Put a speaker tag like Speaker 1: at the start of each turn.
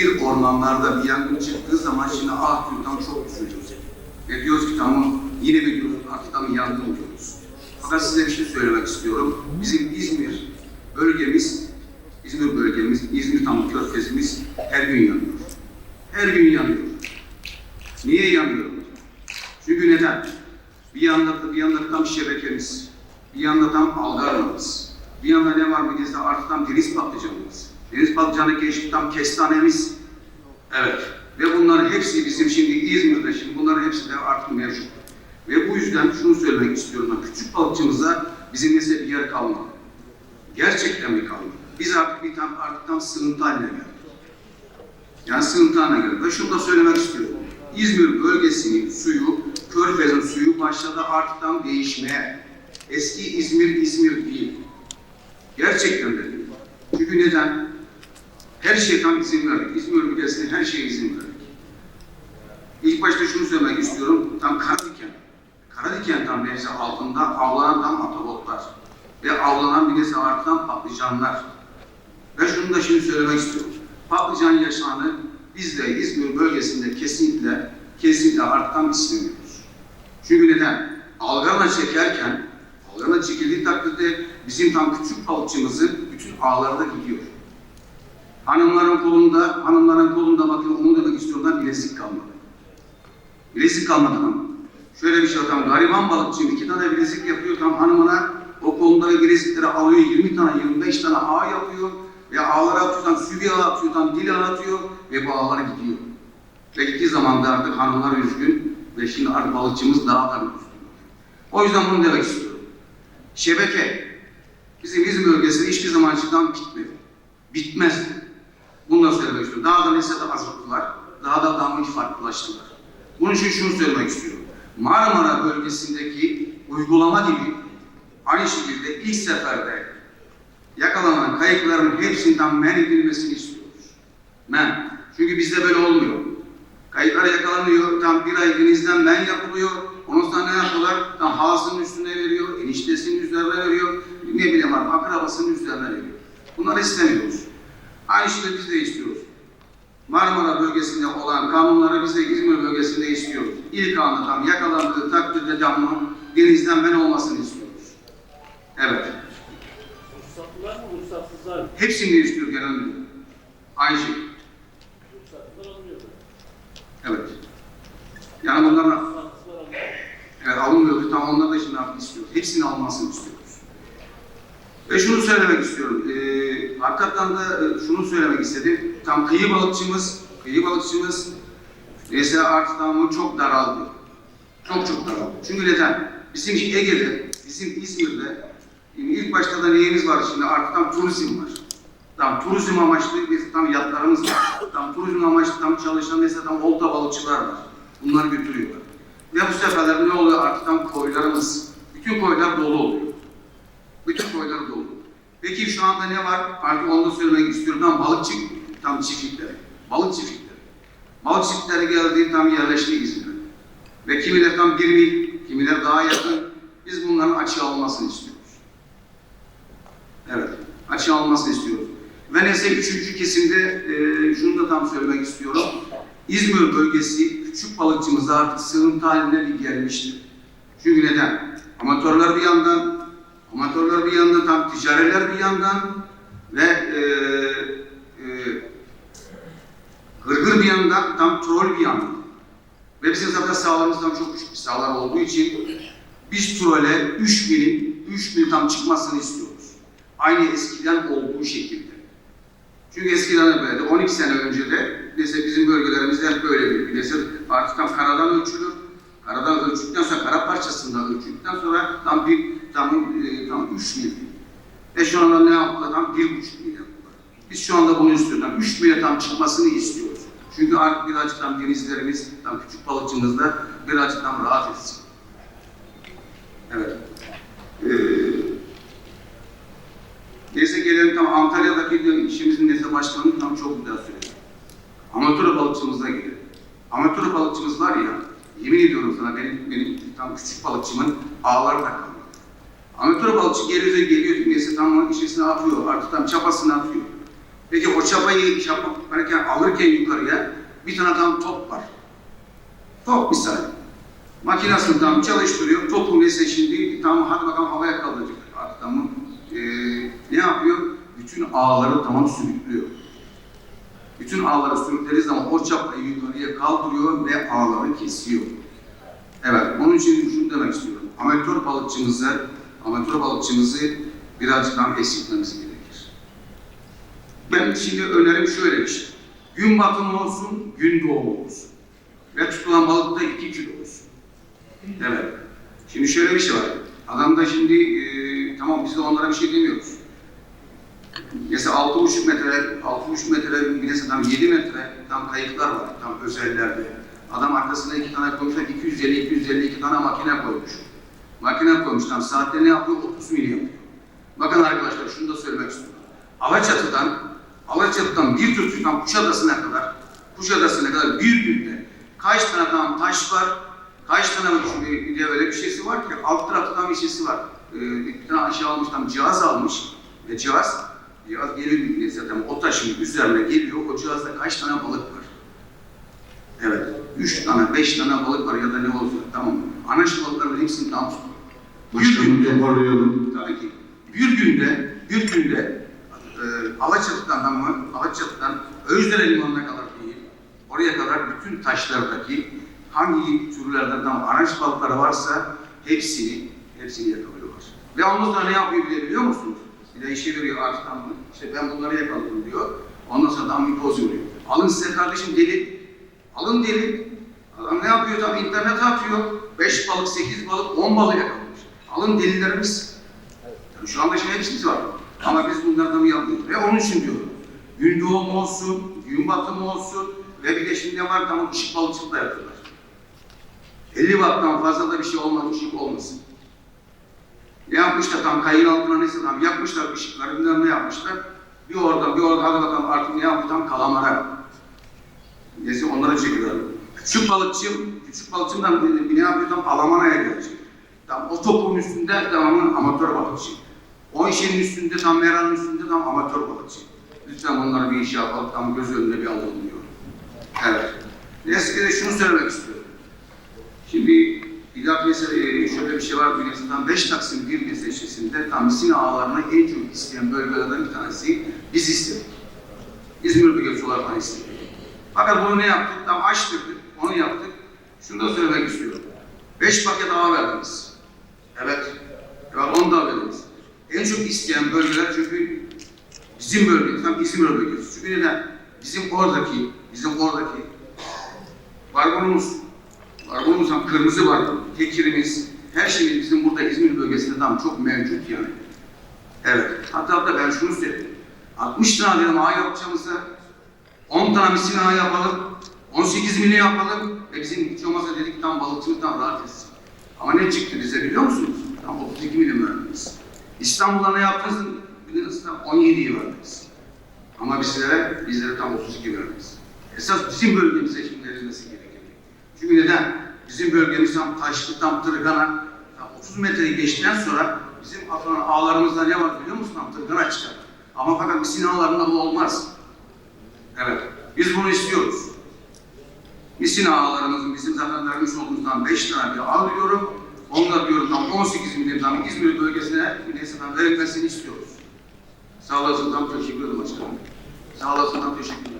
Speaker 1: bir ormanlarda bir yangın çıktığı zaman şimdi ah diyor tam çok üzülüyoruz. Ve diyoruz ki tamam yine mi diyoruz artık tam yangın diyoruz. Fakat size bir şey söylemek istiyorum. Bizim İzmir bölgemiz, İzmir bölgemiz, İzmir tam körfezimiz her gün yanıyor. Her gün yanıyor. Niye yanıyor? Çünkü neden? Bir yanda bir yanda tam şebekemiz, bir yanda tam algarmamız, bir yanda ne var bir de artık tam deniz patlıcanımız. Deniz patlıcanı geçti tam kestanemiz. Evet. Ve bunların hepsi bizim şimdi İzmir'de şimdi bunların hepsi de artık mevcut. Ve bu yüzden şunu söylemek istiyorum. Küçük balıkçımıza bizim mesela bir yer kalmadı. Gerçekten mi kalmadı? Biz artık bir tam artık tam sığıntı haline geldik. Yani sığıntı haline geldik. Ve şunu da söylemek istiyorum. İzmir bölgesinin suyu, Körfez'in suyu başladı artık tam değişmeye. Eski İzmir, İzmir değil. Gerçekten de değil. Çünkü neden? Her şey tam izin verdik. İzmir bölgesine her şeye izin verdik. İlk başta şunu söylemek istiyorum. Tam Karadiken. Karadiken tam denizi altında avlanan tam atabotlar. Ve avlanan bir de artan patlıcanlar. Ve şunu da şimdi söylemek istiyorum. Patlıcan yaşamını biz de İzmir bölgesinde kesinlikle kesinlikle artan istemiyoruz. Çünkü neden? Algana çekerken, algana çekildiği takdirde bizim tam küçük balıkçımızın bütün ağlarda gidiyor. Hanımların kolunda, hanımların kolunda bakın onu demek istiyorum da bilezik kalmadı. Bilezik kalmadı ama. Şöyle bir şey tam gariban balıkçıyım iki tane bilezik yapıyor tam hanımına o kolundaki bilezikleri alıyor 20 tane 25 tane ağ yapıyor ve ağlara atıyor tam sübye ağı atıyor tam dil atıyor ve bu ağlara gidiyor. Ve gittiği zaman da artık hanımlar üzgün ve şimdi artık balıkçımız daha da üzgün. O yüzden bunu demek istiyorum. Şebeke bizim İzmir bölgesinde hiçbir zaman çıkan bitmedi. Bitmez. Bunu da söylemek istiyorum. Daha da mesela azalttılar. Daha da daha farklılaştılar. Bunun için şunu söylemek istiyorum. Marmara bölgesindeki uygulama gibi aynı şekilde ilk seferde yakalanan kayıkların hepsinden men edilmesini istiyoruz. Men. Çünkü bizde böyle olmuyor. Kayıklar yakalanıyor, tam bir ay denizden men yapılıyor. Ondan sonra ne yapıyorlar? Tam hasının üstüne veriyor, eniştesinin üzerine veriyor, ne bileyim akrabasının üzerine veriyor. Bunları istemiyoruz. Aynı şeyi biz de istiyoruz. Marmara bölgesinde olan kanunları biz de İzmir bölgesinde istiyoruz. İlk anda tam yakalandığı takdirde canlı denizden men olmasını istiyoruz. Evet.
Speaker 2: Ruhsatlılar mı, ruhsatsızlar mı?
Speaker 1: Hepsini istiyoruz genel müdür. Aynı şey.
Speaker 2: Ruhsatlılar alınıyor.
Speaker 1: Evet. Yani bunların
Speaker 2: Ruhsatsızlar alınıyor.
Speaker 1: evet, alınmıyordu. Tam onlar da şimdi artık istiyoruz. Hepsini almasını istiyoruz. Ve şunu söylemek istiyorum. Hakikaten de e, şunu söylemek istedim. Tam kıyı balıkçımız, kıyı balıkçımız mesela artık çok daraldı. Çok çok daraldı. Çünkü neden? Bizim Ege'de, bizim İzmir'de ilk başta da neyimiz var şimdi artık tam turizm var. Tam turizm amaçlı biz tam yatlarımız var. Tam turizm amaçlı tam çalışan mesela tam olta balıkçılar var. Bunları götürüyorlar. Ve bu seferler ne oluyor artık tam koylarımız, bütün koylar dolu oluyor. Bütün koylar dolu. Peki şu anda ne var? Artık onu da söylemek istiyorum. Tam balıkçı, tam çiftlikleri. Balık çiftlikleri. Balık çiftlikleri geldiği tam yerleşti İzmir'e. Ve kimiler tam bir mil, kimiler daha yakın. Biz bunların açığa almasını istiyoruz. Evet, açığa almasını istiyoruz. Ve neyse üçüncü kesimde e, şunu da tam söylemek istiyorum. İzmir bölgesi küçük balıkçımıza artık sığıntı haline gelmiştir. Çünkü neden? Amatörler bir yandan, amatörler bir yandan, tam ticariler bir yandan ve e, e, gırgır bir yandan, tam troll bir yandan. Ve bizim zaten sahalarımız tam çok küçük bir sahalar olduğu için biz trole 3 milin, 3 mil tam çıkmasını istiyoruz. Aynı eskiden olduğu şekilde. Çünkü eskiden de böyleydi. 12 sene önce de mesela bizim bölgelerimizde hep böyleydi. Bir de artık tam karadan ölçülür. Karadan ölçtükten sonra kara parçasından ölçtükten sonra tam bir tam e, tam 3 mil. Ve şu anda ne yaptılar? Tam 1,5 mil yaptılar. Biz şu anda bunu istiyoruz. Tam 3 mile tam çıkmasını istiyoruz. Çünkü artık birazcık tam denizlerimiz, tam küçük balıkçımız da birazcık tam rahat etsin. Evet. Ee, neyse gelelim tam Antalya'daki işimizin neyse başkanı tam çok güzel söyledi. Amatör balıkçımıza gidelim. Amatör balıkçımız var ya, yemin ediyorum sana benim, benim tam küçük balıkçımın ağları takılıyor. Amatör balıkçı geliyor geliyor neyse tam içerisine atıyor, artık tam çapasını atıyor. Peki o çapayı iş yaparken alırken yukarıya bir tane tam top var. Top misal. Makinasını tam çalıştırıyor. Topun neyse şimdi tam hadi bakalım havaya kaldıracak. Tamam. Ee, ne yapıyor? Bütün ağları tamam sürüklüyor. Bütün ağları sürüklediği zaman o çapayı yukarıya kaldırıyor ve ağları kesiyor. Evet, onun için şunu demek istiyorum. Amatör balıkçımızı, amatör balıkçımızı birazcık daha eksiltmemiz gerekir. Ben şimdi önerim şöyle bir şey. Gün batımı olsun, gün doğumu olsun. Ve tutulan balık da 2 kilo olsun. Evet. Şimdi şöyle bir şey var. Adamda şimdi, e, tamam biz de onlara bir şey demiyoruz. Mesela 6,5 metre, 6,5 metre, birisi tam 7 metre tam kayıklar var, tam özellerde. Adam arkasına iki tane koymuşlar, 250, 252 tane makine koymuş. Makine koymuş, tam saatte ne yapıyor? 30 milyon. Bakın arkadaşlar, şunu da söylemek istiyorum. Alaçatı'dan, Alaçatı'dan bir tutuktan Kuşadası'na kadar, Kuşadası'na kadar bir günde kaç tane tam taş var, kaç tane bir de öyle bir şeysi var ki alt tarafta tam bir şeysi var. Ee, bir tane aşağı almış tam cihaz almış ve cihaz cihaz geliyor zaten o taşın üzerine geliyor o cihazda kaç tane balık var. Evet. Üç tane, beş tane balık var ya da ne olsa tamam. Anaç balıkların hepsini tam tutuyor. Bir günde,
Speaker 3: toparlayalım.
Speaker 1: tabii ki bir günde, bir günde e, Alaçatı'dan ama Alaçatı'dan Özdere Limanı'na kadar değil, oraya kadar bütün taşlardaki hangi türlerden anaç balıkları varsa hepsini, hepsini yakalıyorlar. Ve ondan sonra ne yapıyor bile biliyor musunuz? Bir de işe veriyor artık tam işte ben bunları yakaladım diyor. Ondan sonra tam bir poz veriyor. Alın size kardeşim deli, alın deli. Adam ne yapıyor tam internete atıyor. Beş balık, sekiz balık, on balık yakalamış. Alın delilerimiz. Yani şu anda şey hepsi var. Ama biz bunlardan yapmıyoruz. Ve onun için diyorum. Gün doğumu olsun, gün batımı olsun ve bir de şimdi var tamam ışık balıkçılığı da yapıyorlar. 50 watttan fazla da bir şey olmamış, ışık olmasın. Ne yapmışlar tam kayın altına neyse tam yakmışlar ışıkları, bilmem ne yapmışlar. Bir oradan bir oradan hadi bakalım artık ne yapıyor tam kalamara. Neyse onlara çekiyorlar. Küçük balıkçım, küçük balıkçımdan ne yapıyor tam alamanaya gelecek. Tam o topun üstünde tamamın amatör balıkçı. O işin üstünde tam meranın üstünde tam amatör balıkçı. Lütfen bunlara bir iş yapalım, tam göz önünde bir alalım diyor. Evet. Neyse ki de şunu söylemek istiyorum. Şimdi e, şöyle bir şey var, tam 5 Taksim bir meselesinde tam Sina ağalarına en çok isteyen bölgelerden bir tanesi biz istedik. İzmir bölgesi olarak istedik. Fakat bunu ne yaptık? Tam açtırdık, onu yaptık. Şunu da söylemek istiyorum. 5 paket ağa verdiniz. Evet. Evet, 10 da verdiniz. En çok isteyen bölgeler çünkü bizim bölgemiz, tam İzmir bölgesi. Çünkü neden? Bizim oradaki, bizim oradaki barbunumuz, barbunumuz tam kırmızı barbun, tekirimiz, her şeyimiz bizim burada İzmir bölgesinde tam çok mevcut yani. Evet. Hatta hatta ben şunu söyledim. 60 tane dedim ağ yapacağımızda 10 tane misin ağı yapalım, 18 milyon yapalım ve bizim hiç olmazsa dedik tam balıkçılık tam rahat etsin. Ama ne çıktı bize biliyor musunuz? Tam 32 milyon verdiniz. İstanbul'da ne yaptınız? Biliriz tam 17'yi verdiniz. Ama bizlere, bizlere tam 32 verdiniz. Esas bizim bölgemize şimdi verilmesi gerekecek. Çünkü neden? Bizim bölgemiz tam taşlı, tam tırgana, tam 30 metreyi geçtikten sonra bizim atılan ağlarımızda ne var biliyor musun? Tam tırgana çıkar. Ama fakat misin ağlarında bu olmaz. Evet, biz bunu istiyoruz. Misin ağalarımızın bizim zaten vermiş olduğumuzdan 5 tane bir ağ diyorum. Onlar diyorum tam 18 milyon tam İzmir bölgesine neyse verilmesini istiyoruz. Sağ olasın tam teşekkür ederim başkanım. Sağ olasın tam teşekkür ederim.